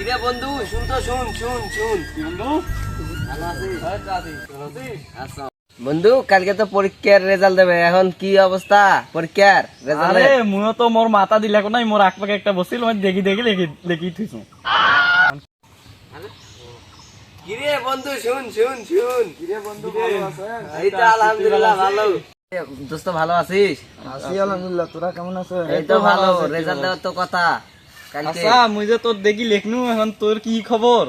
কিরে বন্ধু? শুন তো শুন শুন শুন। বন্ধু? ভালো আছিস? আচ্ছা। বন্ধু কালকে তো পরীক্ষার রেজাল্ট দেবে। এখন কি অবস্থা পরীক্ষার আরে রেজাল্ট মুও তো মোর মাথা দিলে এখন নাই মোর আকপাকে একটা বসিল মই দেখি দেখি লিখি লিখি থইছো। কিরে বন্ধু শুন শুন শুন। কিরে বন্ধু ভালো আছেন? এই তো আলহামদুলিল্লাহ ভালো দোস্ত ভালো আছিস? আছি আলহামদুলিল্লাহ তোরা কেমন আছো? এই তো ভালো রেজাল্ট দেওয়ার তো কথা। আচ্ছা মুই যে তোর দেখি লেখনু এখন তোর কি খবর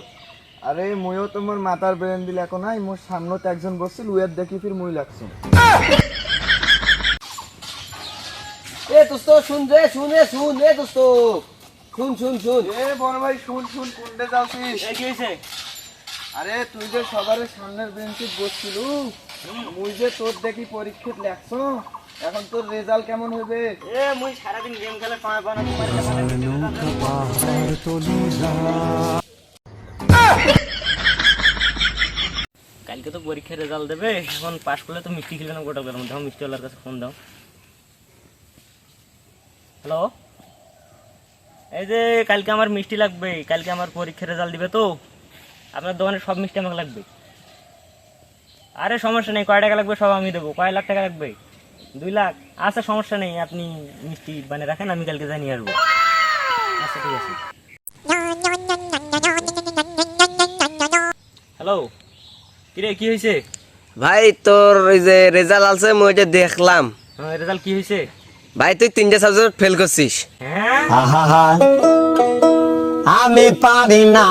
আরে মইও তোমার মাথার ব্রেন দিলে এখন নাই মোর সামনে তো একজন বসছিল উয়ার দেখি ফির মই লাগছে। এ দোস্ত শুন রে শুন রে শুন রে দোস্ত। শুন শুন শুন। এ বড় ভাই শুন শুন কোনটা যাচ্ছিস? আরে তুই যে সবার সামনের বেঞ্চে বসছিল। মুই যে তোর দেখি পরীক্ষা লেখছো এখন তোর রেজাল্ট কেমন হবে এ মুই সারাদিন গেম খেলে পায় কালকে তো পরীক্ষার রেজাল্ট দেবে এখন পাশ করলে তো মিষ্টি খেলে না গোটা মধ্যে। আমার মিষ্টিওয়ালার কাছে ফোন দাও। হ্যালো এই যে কালকে আমার মিষ্টি লাগবে কালকে আমার পরীক্ষার রেজাল্ট দিবে তো। আপনার দোকানে সব মিষ্টি আমাকে লাগবে। আরে সমস্যা নেই কয় টাকা লাগবে সব আমি দেবো। কয় লাখ টাকা লাগবে? দুই লাখ? আচ্ছা সমস্যা নেই আপনি মিষ্টি বানিয়ে রাখেন আমি কালকে জানিয়ে আসব। আচ্ছা ঠিক আছে। হ্যালো কিরে কি হয়েছে? ভাই তোর ওই যে রেজাল্ট আছে মই ওইটা দেখলাম। হ্যাঁ রেজাল্ট কি হয়েছে? ভাই তুই তিনটা সাবজেক্ট ফেল করছিস। হ্যাঁ? আমি পারি না